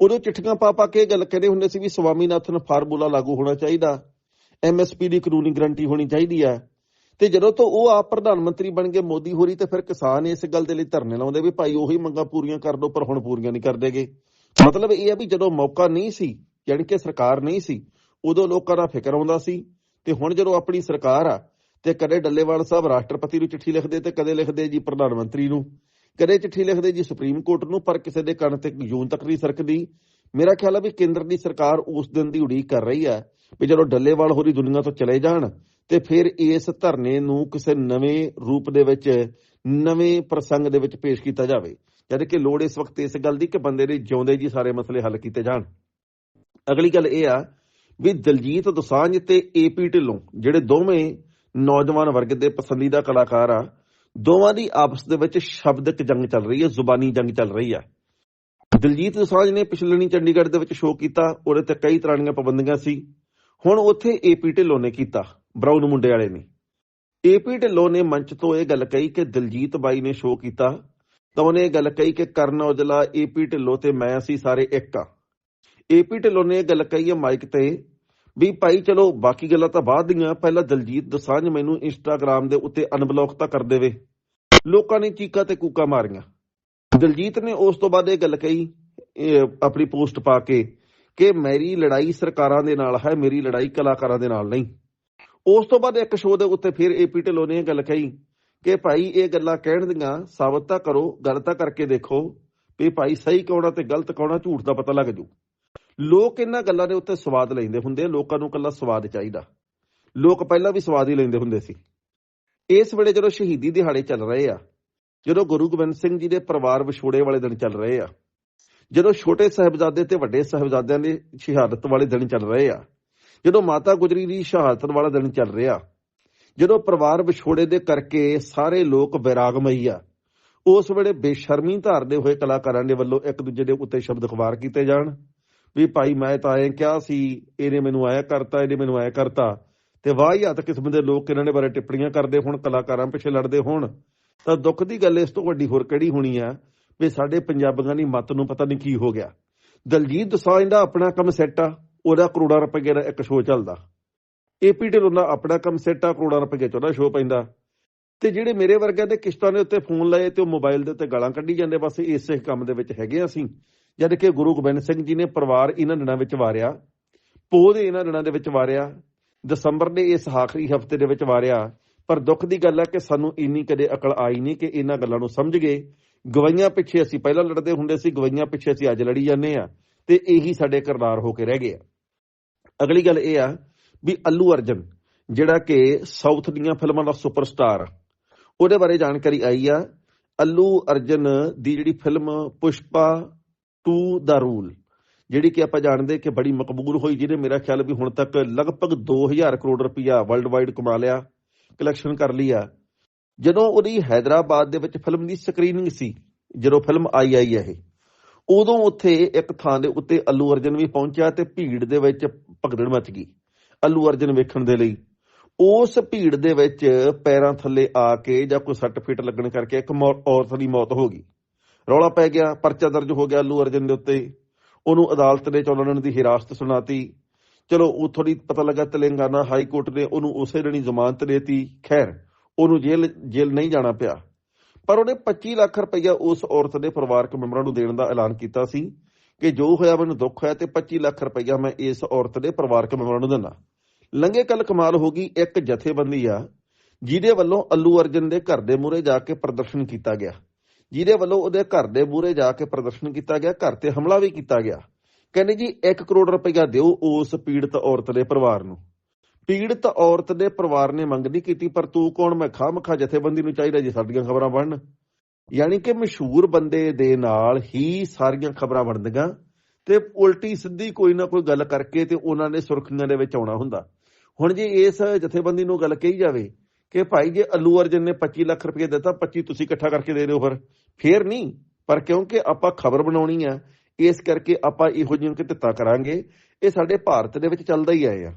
ਉਦੋਂ ਚਿੱਠੀਆਂ ਪਾ ਪਾ ਕੇ ਇਹ ਗੱਲ ਕਹਿੰਦੇ ਹੁੰਦੇ ਸੀ ਵੀ ਸਵਾਮੀਨਾਥਨ ਫਾਰਮੂਲਾ ਲਾਗੂ ਹੋਣਾ ਚਾਹੀਦਾ ਐਮਐਸਪੀ ਦੀ ਕਾਨੂੰਨੀ ਗਰੰਟੀ ਹੋਣੀ ਚਾਹੀਦੀ ਹੈ। ਤੇ ਜਦੋਂ ਤੋਂ ਉਹ ਆਪ ਪ੍ਰਧਾਨ ਮੰਤਰੀ ਬਣ ਗਏ ਮੋਦੀ ਹੋਰੀ ਤੇ ਫਿਰ ਕਿਸਾਨ ਇਸ ਗੱਲ ਦੇ ਲਈ ਧਰਨੇ ਲਾਉਂਦੇ ਵੀ ਭਾਈ ਉਹੀ ਮੰਗਾਂ ਪੂਰੀਆਂ ਕਰ ਦਿਓ ਪਰ ਹੁਣ ਪੂਰੀਆਂ ਨਹੀਂ ਕਰਦੇਗੇ ਮਤਲਬ ਇਹ ਆ ਵੀ ਜਦੋਂ ਮੌਕਾ ਨਹੀਂ ਸੀ, ਯਾਨੀ ਕਿ ਸਰਕਾਰ ਨਹੀਂ ਸੀ, ਉਦੋਂ ਲੋਕਾਂ ਦਾ ਫਿਕਰ ਆਉਂਦਾ ਸੀ। ਤੇ ਹੁਣ ਜਦੋਂ ਆਪਣੀ ਸਰਕਾਰ ਆ ਤੇ ਕਦੇ ਡੱਲੇਵਾਲ ਸਾਹਿਬ ਰਾਸ਼ਟਰਪਤੀ ਨੂੰ ਚਿੱਠੀ ਲਿਖਦੇ ਤੇ ਕਦੇ ਲਿਖਦੇ ਜੀ ਪ੍ਰਧਾਨ ਮੰਤਰੀ ਨੂੰ। ਕਦੇ ਚਿੱਠੀ ਲਿਖਦੇ ਜੀ ਸੁਪਰੀਮ ਕੋਰਟ ਨੂੰ, ਪਰ ਕਿਸੇ ਦੇ ਕੰਨ ਤੇ ਜੂਨ ਤੱਕ ਨਹੀਂ ਸਰਕਦੀ। ਮੇਰਾ ਖਿਆਲ ਹੈ ਵੀ ਕੇਂਦਰ ਦੀ ਸਰਕਾਰ ਉਸ ਦਿਨ ਦੀ ਉਡੀਕ ਕਰ ਰਹੀ ਹੈ ਵੀ ਜਦੋਂ ਡੱਲੇਵਾਲ ਹੋਰੀ ਦੁਨੀਆ ਤੋਂ ਚਲੇ ਜਾਣ ਤੇ ਫਿਰ ਇਸ ਧਰਨੇ ਨੂੰ ਕਿਸੇ ਨਵੇਂ ਰੂਪ ਦੇ ਵਿੱਚ, ਨਵੇਂ ਪ੍ਰਸੰਗ ਦੇ ਵਿੱਚ ਪੇਸ਼ ਕੀਤਾ ਜਾਵੇ। ਜਦ ਕਿ ਲੋੜ ਇਸ ਵਕਤ ਇਸ ਗੱਲ ਦੀ ਕਿ ਬੰਦੇ ਦੇ ਜਿਉਂਦੇ ਜੀ ਸਾਰੇ ਮਸਲੇ ਹੱਲ ਕੀਤੇ ਜਾਣ। ਅਗਲੀ ਗੱਲ ਇਹ ਆ ਵੀ ਦਲਜੀਤ ਦੋਸਾਂਝ ਤੇ ਏਪੀ ਢਿੱਲੋਂ, ਜਿਹੜੇ ਦੋਵੇਂ ਨੌਜਵਾਨ ਵਰਗ ਦੇ ਪਸੰਦੀਦਾ ਕਲਾਕਾਰ ਆ। ਦੋਵਾਂ ਦੀ ਆਪਸ ਦੇ ਵਿੱਚ ਸ਼ਬਦਕ ਜੰਗ ਚੱਲ ਰਹੀ ਹੈ, ਜ਼ੁਬਾਨੀ ਜੰਗ ਚੱਲ ਰਹੀ ਹੈ। ਦਲਜੀਤ ਦੋਸਾਂਝ ਨੇ ਪਿਛਲੇ ਚੰਡੀਗੜ੍ਹ ਦੇ ਵਿੱਚ ਸ਼ੋਅ ਕੀਤਾ, ਉਹਦੇ ਤੇ ਕਈ ਤਰ੍ਹਾਂ ਦੀਆਂ ਪਾਬੰਦੀਆਂ ਸੀ। ਹੁਣ ਉੱਥੇ ਏਪੀ ਢਿੱਲੋਂ ਨੇ ਕੀਤਾ, ਬਰਾਊਨ ਮੁੰਡੇ ਵਾਲੇ ਨੇ। ਏਪੀ ਢਿੱਲੋਂ ਨੇ ਮੰਚ ਤੋਂ ਇਹ ਗੱਲ ਕਹੀ ਕਿ ਦਿਲਜੀਤ ਬਾਈ ਨੇ ਸ਼ੋਅ ਕੀਤਾ, ਤਾਂ ਉਹਨੇ ਇਹ ਗੱਲ ਕਹੀ ਕਿ ਕਰਨ ਔਜਲਾ ਏਪੀ ਢਿੱਲੋਂ ਤੇ ਮੈਂ ਅਸੀਂ ਸਾਰੇ ਇੱਕ ਆ। ਏਪੀ ਢਿੱਲੋਂ ਨੇ ਇਹ ਗੱਲ ਕਹੀ ਹੈ ਮਾਈਕ ਤੇ ਵੀ ਭਾਈ ਚਲੋ, ਬਾਕੀ ਗੱਲਾਂ ਤਾਂ ਬਾਅਦ ਦੀਆਂ, ਪਹਿਲਾਂ ਦਲਜੀਤ ਦਸਾਂਝ ਮੈਨੂੰ ਇੰਸਟਾਗ੍ਰam ਦੇ ਉੱਤੇ ਅਨਬਲੌਕ ਤਾਂ ਕਰ ਦੇਵੇ। ਲੋਕਾਂ ਨੇ ਚੀਕਾਂ ਤੇ ਕੂਕਾਂ ਮਾਰੀਆਂ। ਦਲਜੀਤ ਨੇ ਉਸ ਤੋਂ ਬਾਅਦ ਇਹ ਗੱਲ ਕਹੀ ਆਪਣੀ ਪੋਸਟ ਪਾ ਕੇ ਕਿ ਮੇਰੀ ਲੜਾਈ ਸਰਕਾਰਾਂ ਦੇ ਨਾਲ ਹੈ, ਮੇਰੀ ਲੜਾਈ ਕਲਾਕਾਰਾਂ ਦੇ ਨਾਲ ਨਹੀਂ। ਉਸ ਤੋਂ ਬਾਅਦ ਇੱਕ ਸ਼ੋਅ ਦੇ ਉੱਤੇ ਫਿਰ ਏਪੀ ਢਿੱਲੋਂ ਨੇ ਇਹ ਗੱਲ ਕਹੀ ਕਿ ਭਾਈ ਇਹ ਗੱਲਾਂ ਕਹਿਣ ਦੀਆਂ, ਸਾਬਤ ਤਾਂ ਕਰੋ, ਗੱਲ ਤਾਂ ਕਰਕੇ ਦੇਖੋ ਵੀ ਭਾਈ ਸਹੀ ਕੌਣਾ ਤੇ ਗਲਤ ਕੌਣਾ ਝੂਠ ਦਾ ਪਤਾ ਲੱਗ ਜੂ। ਲੋਕ ਇਹਨਾਂ ਗੱਲਾਂ ਦੇ ਉੱਤੇ ਸਵਾਦ ਲੈਂਦੇ ਹੁੰਦੇ ਆ, ਲੋਕਾਂ ਨੂੰ ਕੱਲਾ ਸਵਾਦ ਚਾਹੀਦਾ। ਲੋਕ ਪਹਿਲਾਂ ਵੀ ਸਵਾਦ ਹੀ ਲੈਂਦੇ ਹੁੰਦੇ ਸੀ। ਇਸ ਵੇਲੇ ਜਦੋਂ ਸ਼ਹੀਦੀ ਦਿਹਾੜੇ ਚੱਲ ਰਹੇ ਆ ਜਦੋਂ ਗੁਰੂ ਗੋਬਿੰਦ ਸਿੰਘ ਜੀ ਦੇ ਪਰਿਵਾਰ ਵਿਛੋੜੇ ਵਾਲੇ ਦਿਨ ਚੱਲ ਰਹੇ ਆ ਜਦੋਂ ਛੋਟੇ ਸਾਹਿਬਜ਼ਾਦੇ ਤੇ ਵੱਡੇ ਸਾਹਿਬਜ਼ਾਦਿਆਂ ਦੀ ਸ਼ਹਾਦਤ ਵਾਲੇ ਦਿਨ ਚੱਲ ਰਹੇ ਆ ਜਦੋਂ ਮਾਤਾ ਗੁਜਰੀ ਦੀ ਸ਼ਹਾਦਤ ਵਾਲਾ ਦਿਨ ਚੱਲ ਰਿਹਾ ਜਦੋਂ ਪਰਿਵਾਰ ਵਿਛੋੜੇ ਦੇ ਕਰਕੇ ਸਾਰੇ ਲੋਕ ਵਿਰਾਗਮਈ ਆ ਉਸ ਵੇਲੇ ਬੇਸ਼ਰਮੀ ਧਾਰਦੇ ਹੋਏ ਕਲਾਕਾਰਾਂ ਦੇ ਵੱਲੋਂ ਇੱਕ ਦੂਜੇ ਦੇ ਉੱਤੇ ਸ਼ਬਦ ਖਵਾਰ ਕੀਤੇ ਜਾਣ। ਵੀ ਭਾਈ ਮੈਂ ਤਾਂ ਐਂ ਕਿਹਾ ਸੀ, ਇਹਨੇ ਮੈਨੂੰ ਆਇਆ ਕਰਤਾ, ਇਹਨੇ ਮੈਨੂੰ ਆਇਆ ਕਰਤਾ। ਤੇ ਵਾਹਿਆਤ ਕਿਸਮ ਦੇ ਲੋਕ ਇਹਨਾਂ ਦੇ ਬਾਰੇ ਟਿੱਪਣੀਆਂ ਕਰਦੇ ਹੁਣ, ਕਲਾਕਾਰਾਂ ਪਿੱਛੇ ਲੜਦੇ ਹੋਣ। ਤਾਂ ਦੁੱਖ ਦੀ ਗੱਲ ਇਸ ਤੋਂ ਵੱਡੀ ਹੋਰ ਕਿਹੜੀ ਹੋਣੀ ਆ ਵੀ ਸਾਡੇ ਪੰਜਾਬੀਆਂ ਦੀ ਮੱਤ ਨੂੰ ਪਤਾ ਨਹੀਂ ਕੀ ਹੋ ਗਿਆ। ਦਲਜੀਤ ਦੋਸਾਂਝ ਦਾ ਆਪਣਾ ਕੰਮ ਸੈੱਟ ਆ, ਉਹਦਾ ਕਰੋੜਾਂ ਰੁਪਏ ਦਾ ਇੱਕ ਸ਼ੋਅ ਚੱਲਦਾ। ਏਪੀ ਢਿੱਲੋਂ ਦਾ ਆਪਣਾ ਕੰਮ ਸੈੱਟ ਆ, ਕਰੋੜਾਂ ਰੁਪਏ ਚ ਉਹਦਾ ਸ਼ੋਅ ਪੈਂਦਾ। ਤੇ ਜਿਹੜੇ ਮੇਰੇ ਵਰਗਿਆਂ ਦੇ ਕਿਸ਼ਤਾਂ ਦੇ ਉੱਤੇ ਫੋਨ ਲਏ ਤੇ ਉਹ ਮੋਬਾਈਲ ਦੇ ਉੱਤੇ ਗਾਲਾਂ ਕੱਢੀ ਜਾਂਦੇ, ਬਸ ਇਸੇ ਕੰਮ ਦੇ ਵਿੱਚ ਹੈਗੇ ਅਸੀਂ। ਜਦ ਕਿ ਗੁਰੂ ਗੋਬਿੰਦ ਸਿੰਘ ਜੀ ਨੇ ਪਰਿਵਾਰ ਇਹਨਾਂ ਦਿਨਾਂ ਵਿੱਚ ਵਾਰਿਆ, ਪੋਹ ਦੇ ਇਹਨਾਂ ਦਿਨਾਂ ਦੇ ਵਿੱਚ ਵਾਰਿਆ, ਦਸੰਬਰ ਦੇ ਇਸ ਆਖਰੀ ਹਫ਼ਤੇ ਦੇ ਵਿੱਚ ਵਾਰਿਆ, ਪਰ ਦੁੱਖ ਦੀ ਗੱਲ ਹੈ ਕਿ ਸਾਨੂੰ ਇੰਨੀ ਕਦੇ ਅਕਲ ਆਈ ਨਹੀਂ ਕਿ ਇਹਨਾਂ ਗੱਲਾਂ ਨੂੰ ਸਮਝ ਗਏ। ਗਵਾਈਆਂ ਪਿੱਛੇ ਅਸੀਂ ਪਹਿਲਾਂ ਲੜਦੇ ਹੁੰਦੇ ਸੀ ਗਵਾਈਆਂ ਪਿੱਛੇ ਅਸੀਂ ਅੱਜ ਲੜੀ ਜਾਂਦੇ ਆ ਤੇ ਇਹੀ ਸਾਡੇ ਕਰਦਾਰ ਹੋ ਕੇ ਰਹਿ ਗਏ ਆ। ਅਗਲੀ ਗੱਲ ਇਹ ਆ ਵੀ ਅੱਲੂ ਅਰਜਨ, ਜਿਹੜਾ ਕਿ ਸਾਊਥ ਦੀਆਂ ਫਿਲਮਾਂ ਦਾ ਸੁਪਰਸਟਾਰ, ਉਹਦੇ ਬਾਰੇ ਜਾਣਕਾਰੀ ਆਈ ਆ। ਅੱਲੂ ਅਰਜਨ ਦੀ ਜਿਹੜੀ film Pushpa two the rule ਜਿਹੜੀ ਕਿ ਆਪਾਂ ਜਾਣਦੇ ਕਿ ਬੜੀ ਮਕਬੂਲ ਹੋਈ, ਜਿਹਨੇ ਮੇਰਾ ਖਿਆਲ ਵੀ ਹੁਣ ਤੱਕ ਲਗਭਗ 2000 ਕਰੋੜ ਰੁਪਇਆ ਵਰਲਡ ਵਾਈਡ ਕਮਾ ਲਿਆ ਕਲੈਕਸ਼ਨ ਕਰ ਲਿਆ। ਜਦੋਂ ਉਹਦੀ ਹైదరాబాద్ ਦੇ ਵਿੱਚ ਫਿਲਮ ਦੀ ਸਕਰੀਨਿੰਗ ਸੀ, ਜਦੋਂ ਫਿਲਮ ਆਈ ਆਈ ਇਹ, ਉਦੋਂ ਉੱਥੇ ਇੱਕ ਥਾਂ ਦੇ ਉੱਤੇ ਅੱਲੂ ਅਰਜਨ ਵੀ ਪਹੁੰਚਿਆ ਤੇ ਭੀੜ ਦੇ ਵਿੱਚ ਭਗੜਣ ਮਚ ਗਈ, ਅੱਲੂ ਅਰਜਨ ਵੇਖਣ ਦੇ ਲਈ। ਉਸ ਭੀੜ ਦੇ ਵਿੱਚ ਪੈਰਾਂ ਥੱਲੇ ਆ ਕੇ ਜਾਂ ਕੋਈ ਸੱਟ ਫੇਟ ਲੱਗਣ ਕਰਕੇ ਇੱਕ ਔਰਤ ਦੀ ਮੌਤ ਹੋ ਗਈ। ਰੌਲਾ ਪੈ ਗਿਆ, ਪਰਚਾ ਦਰਜ ਹੋ ਗਿਆ ਅੱਲੂ ਅਰਜਨ ਦੇ ਉੱਤੇ। ਉਹਨੂੰ ਅਦਾਲਤ ਨੇ ਚੌਲਣ ਦੀ ਹਿਰਾਸਤ ਸੁਣਾਤੀ। ਚਲੋ ਉੱਥੋਂ ਦੀ ਪਤਾ ਲੱਗਾ ਤੇਲੰਗਾਨਾ ਹਾਈ ਕੋਰਟ ਨੇ ਉਹਨੂੰ ਉਸੇ ਦਿਨ ਹੀ ਜ਼ਮਾਨਤ ਦੇਤੀ। ਖੈਰ, ਉਹਨੂੰ ਜੇਲ੍ਹ ਜੇਲ੍ਹ ਨਹੀਂ ਜਾਣਾ ਪਿਆ। ਪਰ ਉਹਨੇ 25 ਲੱਖ ਰੁਪਈਆ ਉਸ ਔਰਤ ਦੇ ਪਰਿਵਾਰਕ ਮੈਂਬਰਾਂ ਨੂੰ ਦੇਣ ਦਾ ਐਲਾਨ ਕੀਤਾ ਸੀ ਕਿ ਜੋ ਹੋਇਆ ਮੈਨੂੰ ਦੁੱਖ ਹੋਇਆ ਤੇ 25 ਲੱਖ ਰੁਪਈਆ ਮੈਂ ਇਸ ਔਰਤ ਦੇ ਪਰਿਵਾਰਕ ਮੈਂਬਰਾਂ ਨੂੰ ਦਿੰਦਾ। ਲੰਗੇ ਕੱਲ ਕਮਾਲ ਹੋ ਗਈ, ਇੱਕ ਜਥੇਬੰਦੀ ਆ, ਜਿਹਦੇ ਵੱਲੋਂ ਅੱਲੂ ਅਰਜਨ ਦੇ ਘਰ ਦੇ ਮੂਹਰੇ ਜਾ ਕੇ ਪ੍ਰਦਰਸ਼ਨ ਕੀਤਾ ਗਿਆ। ਜਿਹਦੇ ਵੱਲੋਂ ਉਹਦੇ ਘਰ ਦੇ ਮੂਹਰੇ ਜਾ ਕੇ ਪ੍ਰਦਰਸ਼ਨ ਕੀਤਾ ਗਿਆ, ਘਰ ਤੇ ਹਮਲਾ ਵੀ ਕੀਤਾ ਗਿਆ। ਕਹਿੰਦੇ ਜੀ 1 ਕਰੋੜ ਰੁਪਈਆ ਦਿਓ ਉਸ ਪੀੜਤ ਔਰਤ ਦੇ ਪਰਿਵਾਰ ਨੂੰ। ਪੀੜਤ ਔਰਤ ਦੇ ਪਰਿਵਾਰ ਨੇ ਮੰਗ ਨਹੀਂ ਕੀਤੀ, ਪਰ ਤੂੰ ਕੌਣ? ਮੈਂ ਖਾਮਖਾ ਜਥੇਬੰਦੀ ਨੂੰ ਚਾਹੀਦਾ ਜੀ, ਸਾਡੀਆਂ ਖਬਰਾਂ ਬਣਨ ਯਾਨੀ ਕਿ ਮਸ਼ਹੂਰ ਬੰਦੇ ਦੇ ਨਾਲ ਹੀ ਸਾਰੀਆਂ ਖਬਰਾਂ ਬਣਦੀਆਂ ਤੇ ਉਲਟੀ ਸਿੱਧੀ ਕੋਈ ਨਾ ਕੋਈ ਗੱਲ ਕਰਕੇ ਤੇ ਉਹਨਾਂ ਨੇ ਸੁਰਖੀਆਂ ਦੇ ਵਿੱਚ ਆਉਣਾ ਹੁੰਦਾ। ਹੁਣ ਜੇ ਇਸ ਜਥੇਬੰਦੀ ਨੂੰ ਗੱਲ ਕਹੀ ਜਾਵੇ ਕਿ ਭਾਈ ਜੇ ਅੱਲੂ ਅਰਜਨ ਨੇ 25 ਲੱਖ ਰੁਪਏ ਦਿੱਤਾ 25 ਤੁਸੀਂ ਇਕੱਠਾ ਕਰਕੇ ਦੇ ਦਿਓ ਫਿਰ। ਫੇਰ ਨਹੀਂ, ਪਰ ਕਿਉਂਕਿ ਆਪਾਂ ਖਬਰ ਬਣਾਉਣੀ ਆ, ਇਸ ਕਰਕੇ ਆਪਾਂ ਇਹੋ ਜਿਹੀਆਂ ਕਿਤਤਾ ਕਰਾਂਗੇ। ਇਹ ਸਾਡੇ ਭਾਰਤ ਦੇ ਵਿੱਚ ਚੱਲਦਾ ਹੀ ਆਇਆ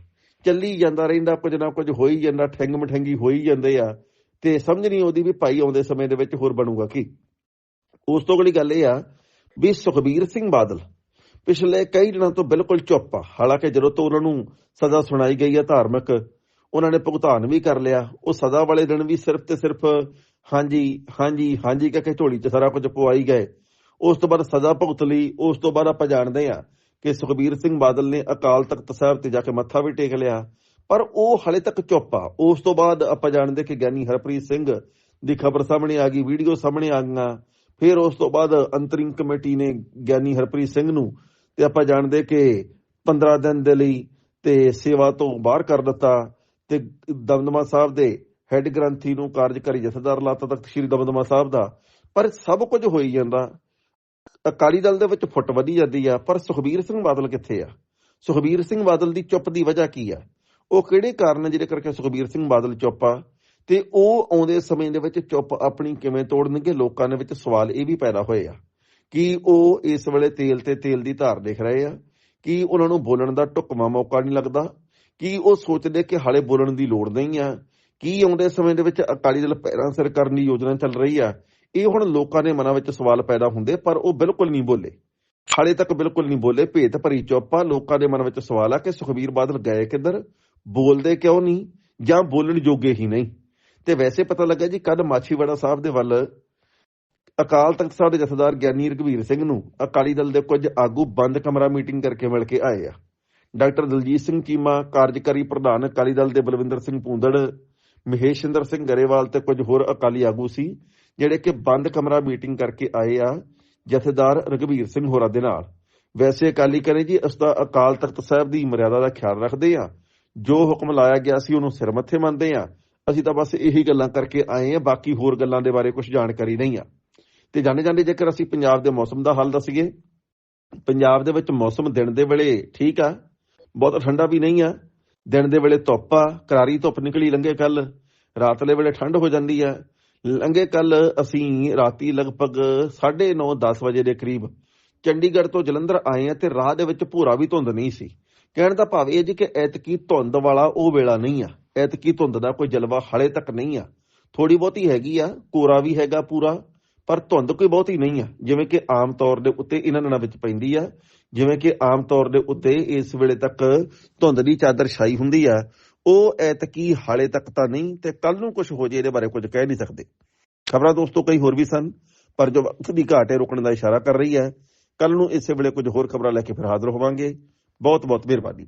ਚੱਲੀ ਜਾਂਦਾ ਰਹਿੰਦਾ, ਕੁਝ ਨਾ ਕੁਝ ਹੋਈ ਜਾਂਦਾ ਠੰਗ ਮਠੰਗੀ ਹੋ ਹੀ ਜਾਂਦੇ ਆ। ਤੇ ਸਮਝ ਨਹੀਂ ਆਉਂਦੀ ਵੀ ਭਾਈ ਆਉਂਦੇ ਸਮੇਂ ਦੇ ਵਿੱਚ ਹੋਰ ਬਣੂਗਾ ਕੀ। ਉਸ ਤੋਂ ਅਗਲੀ ਗੱਲ ਇਹ ਆ ਵੀ ਸੁਖਬੀਰ ਸਿੰਘ ਬਾਦਲ ਪਿਛਲੇ ਕਈ ਦਿਨਾਂ ਤੋਂ ਬਿਲਕੁਲ ਚੁੱਪ ਆ। ਹਾਲਾਂਕਿ ਜਦੋਂ ਤੋਂ ਉਹਨਾਂ ਨੂੰ ਸਜ਼ਾ ਸੁਣਾਈ ਗਈ ਆ ਧਾਰਮਿਕ ਉਹਨਾਂ ਨੇ ਭੁਗਤਾਨ ਵੀ ਕਰ ਲਿਆ। ਉਹ ਸਦਾ ਵਾਲੇ ਦਿਨ ਵੀ ਸਿਰਫ ਤੇ ਸਿਰਫ ਹਾਂਜੀ ਹਾਂਜੀ ਹਾਂਜੀ ਕਹਿ ਕੇ ਝੋਲੀ 'ਚ ਸਾਰਾ ਕੁਝ ਪਵਾਈ ਗਏ। ਉਸ ਤੋਂ ਬਾਅਦ ਸਜ਼ਾ ਭੁਗਤ ਲਈ, ਉਸ ਤੋਂ ਬਾਅਦ ਆਪਾਂ ਜਾਣਦੇ ਆ ਕਿ ਸੁਖਬੀਰ ਸਿੰਘ ਬਾਦਲ ਨੇ ਅਕਾਲ ਤਖਤ ਸਾਹਿਬ ਤੇ ਜਾ ਕੇ ਮੱਥਾ ਵੀ ਟੇਕ ਲਿਆ। ਪਰ ਉਹ ਹਲੇ ਤੱਕ ਚੁੱਪ ਆ। ਉਸ ਤੋਂ ਬਾਅਦ ਆਪਾਂ ਜਾਣਦੇ ਕਿ ਗਿਆਨੀ ਹਰਪ੍ਰੀਤ ਸਿੰਘ ਦੀ ਖਬਰ ਸਾਹਮਣੇ ਆ ਗਈ, ਵੀਡੀਓ ਸਾਹਮਣੇ ਆ ਗਈਆਂ। ਫਿਰ ਉਸ ਤੋਂ ਬਾਅਦ ਅੰਤਰਿੰਗ ਕਮੇਟੀ ਨੇ ਗਿਆਨੀ ਹਰਪ੍ਰੀਤ ਸਿੰਘ ਨੂੰ ਤੇ ਆਪਾਂ ਜਾਣਦੇ ਕਿ 15 ਦਿਨ ਦੇ ਲਈ ਤੇ ਸੇਵਾ ਤੋਂ ਬਾਹਰ ਕਰ ਦਿੱਤਾ। ਤੇ ਦਮਦਮਾ ਸਾਹਿਬ ਦੇ ਹੈੱਡ ਗ੍ਰੰਥੀ ਨੂੰ ਕਾਰਜਕਾਰੀ ਜਥੇਦਾਰ ਲਾਤਾ ਤਖਤ ਸ੍ਰੀ ਦਮਦਮਾ ਸਾਹਿਬ ਦਾ। ਪਰ ਸਭ ਕੁਝ ਹੋਈ ਜਾਂਦਾ। ਅਕਾਲੀ ਦਲ ਦੇ ਵਿੱਚ ਫੁੱਟ ਵਧੀ ਜਾਂਦੀ ਆ, ਪਰ ਸੁਖਬੀਰ ਸਿੰਘ ਬਾਦਲ ਕਿੱਥੇ ਆ? ਸੁਖਬੀਰ ਸਿੰਘ ਬਾਦਲ ਦੀ ਚੁੱਪ ਦੀ ਵਜ੍ਹਾ ਕੀ ਆ? ਉਹ ਕਿਹੜੇ ਕਾਰਨ ਆ ਜਿਹਦੇ ਕਰਕੇ ਸੁਖਬੀਰ ਸਿੰਘ ਬਾਦਲ ਚੁੱਪ ਆ? ਤੇ ਉਹ ਆਉਂਦੇ ਸਮੇਂ ਦੇ ਵਿੱਚ ਚੁੱਪ ਆਪਣੀ ਕਿਵੇਂ ਤੋੜਨਗੇ? ਲੋਕਾਂ ਦੇ ਵਿੱਚ ਸਵਾਲ ਇਹ ਵੀ ਪੈਦਾ ਹੋਏ ਆ ਕਿ ਉਹ ਇਸ ਵੇਲੇ ਤੇਲ ਤੇ ਤੇਲ ਦੀ ਧਾਰ ਦੇਖ ਰਹੇ ਆ, ਕਿ ਉਹਨਾਂ ਨੂੰ ਬੋਲਣ ਦਾ ਢੁਕਵਾਂ ਮੌਕਾ ਨਹੀਂ ਲੱਗਦਾ ਕੀ ਉਹ ਸੋਚਦੇ ਕਿ ਹਾਲੇ ਬੋਲਣ ਦੀ ਲੋੜ ਨਹੀਂ ਆ? ਕੀ ਆਉਂਦੇ ਸਮੇਂ ਦੇ ਵਿੱਚ ਅਕਾਲੀ ਦਲ ਪੈਰਾਂ ਸਿਰ ਕਰਨ ਦੀ ਯੋਜਨਾ ਚੱਲ ਰਹੀ ਆ? ਇਹ ਹੁਣ ਲੋਕਾਂ ਦੇ ਮਨਾਂ ਵਿੱਚ ਸਵਾਲ ਪੈਦਾ ਹੁੰਦੇ, ਪਰ ਉਹ ਬਿਲਕੁਲ ਨਹੀਂ ਬੋਲੇ। ਹਾਲੇ ਤੱਕ ਬਿਲਕੁਲ ਨਹੀਂ ਬੋਲੇ। ਭੇਤ ਭਰੀ ਚੁੱਪ ਲੋਕਾਂ ਦੇ ਮਨ ਵਿੱਚ ਸਵਾਲ ਆ ਕਿ ਸੁਖਬੀਰ ਬਾਦਲ ਗਏ ਕਿੱਧਰ? ਬੋਲਦੇ ਕਿਉਂ ਨਹੀਂ? ਜਾਂ ਬੋਲਣ ਜੋਗੇ ਹੀ ਨਹੀਂ? ਤੇ ਵੈਸੇ ਪਤਾ ਲੱਗਾ ਜੀ ਕੱਲ ਮਾਛੀਵਾੜਾ ਸਾਹਿਬ ਦੇ ਵੱਲ ਅਕਾਲ ਤਖਤ ਸਾਹਿਬ ਦੇ ਜਥੇਦਾਰ ਗਿਆਨੀ ਰਘਵੀਰ ਸਿੰਘ ਨੂੰ ਅਕਾਲੀ ਦਲ ਦੇ ਕੁਝ ਆਗੂ ਬੰਦ ਕਮਰਾ ਮੀਟਿੰਗ ਕਰਕੇ ਮਿਲ ਕੇ ਆਏ ਆ। ਡਾਕਟਰ ਦਲਜੀਤ ਸਿੰਘ ਚੀਮਾ, ਕਾਰਜਕਾਰੀ ਪ੍ਰਧਾਨ ਅਕਾਲੀ ਦਲ ਦੇ ਬਲਵਿੰਦਰ ਸਿੰਘ ਪੂੰਦੜ ਮਹੇਸ਼ਿੰਦਰ ਸਿੰਘ ਗਰੇਵਾਲ ਤੇ ਕੁਝ ਹੋਰ ਅਕਾਲੀ ਆਗੂ ਸੀ, ਜਿਹੜੇ ਕਿ ਬੰਦ ਕਮਰਾ ਮੀਟਿੰਗ ਕਰਕੇ ਆਏ ਆ, ਜਥੇਦਾਰ ਰਘਵੀਰ ਸਿੰਘ ਹੋਰਾਂ ਦੇ ਨਾਲ। ਵੈਸੇ ਅਕਾਲੀ ਕਰੇ ਜੀ, ਅਸੀਂ ਤਾਂ ਅਕਾਲ ਤਖਤ ਸਾਹਿਬ ਦੀ ਮਰਿਆਦਾ ਦਾ ਖਿਆਲ ਰੱਖਦੇ ਆ। ਜੋ ਹੁਕਮ ਲਾਇਆ ਗਿਆ ਸੀ, ਉਹਨੂੰ ਸਿਰ ਮੱਥੇ ਮੰਨਦੇ ਆ। ਅਸੀਂ ਤਾਂ ਬਸ ਇਹੀ ਗੱਲਾਂ ਕਰਕੇ ਆਏ ਆ, ਬਾਕੀ ਹੋਰ ਗੱਲਾਂ ਦੇ ਬਾਰੇ ਕੁਝ ਜਾਣਕਾਰੀ ਨਹੀਂ ਆ। ਤੇ ਜਾਣੇ ਜਾਂਦੇ ਜੇਕਰ ਅਸੀਂ ਪੰਜਾਬ ਦੇ ਮੌਸਮ ਦਾ ਹਾਲ ਦੱਸੀਏ, ਪੰਜਾਬ ਦੇ ਵਿੱਚ ਮੌਸਮ ਦਿਨ ਦੇ ਵੇਲੇ ਠੀਕ ਆ ਬਹੁਤ ਠੰਡਾ ਵੀ ਨਹੀਂ ਆ। ਦਿਨ ਦੇ ਵੇਲੇ ਧੁੱਪ ਆ, ਕਰਾਰੀ ਧੁੱਪ ਨਿਕਲੀ ਲੰਗੇ ਕੱਲ ਰਾਤਲੇ ਵੇਲੇ ਠੰਡ ਹੋ ਜਾਂਦੀ ਆ। ਲੰਗੇ ਕੱਲ ਅਸੀਂ ਰਾਤੀ ਲਗਭਗ 9:30 10 ਵਜੇ ਦੇ ਕਰੀਬ ਚੰਡੀਗੜ੍ਹ ਤੋਂ ਜਲੰਧਰ ਆਏ ਆ ਤੇ ਰਾਹ ਦੇ ਵਿੱਚ ਭੂਰਾ ਵੀ ਧੁੰਦ ਨਹੀਂ ਸੀ। ਕਹਿਣ ਦਾ ਭਾਵ ਇਹ ਜੀ ਕਿ ਐਤਕੀ ਧੁੰਦ ਵਾਲਾ ਉਹ ਵੇਲਾ ਨਹੀਂ ਆ। ਐਤਕੀ ਧੁੰਦ ਦਾ ਕੋਈ ਜਲਵਾ ਹਲੇ ਤੱਕ ਨਹੀਂ ਆ। ਥੋੜੀ ਬਹੁਤੀ ਹੈਗੀ ਆ, ਕੋਰਾ ਵੀ ਹੈਗਾ ਪੂਰਾ, ਪਰ ਧੁੰਦ ਕੋਈ ਬਹੁਤੀ ਨਹੀਂ ਆ। ਜਿਵੇਂ ਕਿ ਆਮ ਤੌਰ ਦੇ ਉੱਤੇ ਇਹਨਾਂ ਦਿਨਾਂ ਵਿੱਚ ਪੈਂਦੀ ਆ। ਜਿਵੇਂ ਕਿ ਆਮ ਤੌਰ ਦੇ ਉੱਤੇ ਇਸ ਵੇਲੇ ਤੱਕ ਧੁੰਦ ਦੀ ਚਾਦਰ ਛਾਈ ਹੁੰਦੀ ਆ, ਉਹ ਐਤਕੀ ਹਾਲੇ ਤੱਕ ਤਾਂ ਨਹੀਂ ਤੇ ਕੱਲ ਨੂੰ ਕੁਝ ਹੋ ਜੇ ਇਹਦੇ ਬਾਰੇ ਕੁਝ ਕਹਿ ਨਹੀਂ ਸਕਦੇ। ਖਬਰਾਂ ਦੋਸਤੋ ਕਈ ਹੋਰ ਵੀ ਸਨ, ਪਰ ਜੋ ਵਕਤ ਦੀ ਘਾਟ ਹੈ ਰੁਕਣ ਦਾ ਇਸ਼ਾਰਾ ਕਰ ਰਹੀ ਹੈ। ਕੱਲ ਨੂੰ ਇਸੇ ਵੇਲੇ ਕੁਝ ਹੋਰ ਖਬਰਾਂ ਲੈ ਕੇ ਫਿਰ ਹਾਜ਼ਰ ਹੋਵਾਂਗੇ। ਬਹੁਤ ਬਹੁਤ ਮਿਹਰਬਾਨੀ।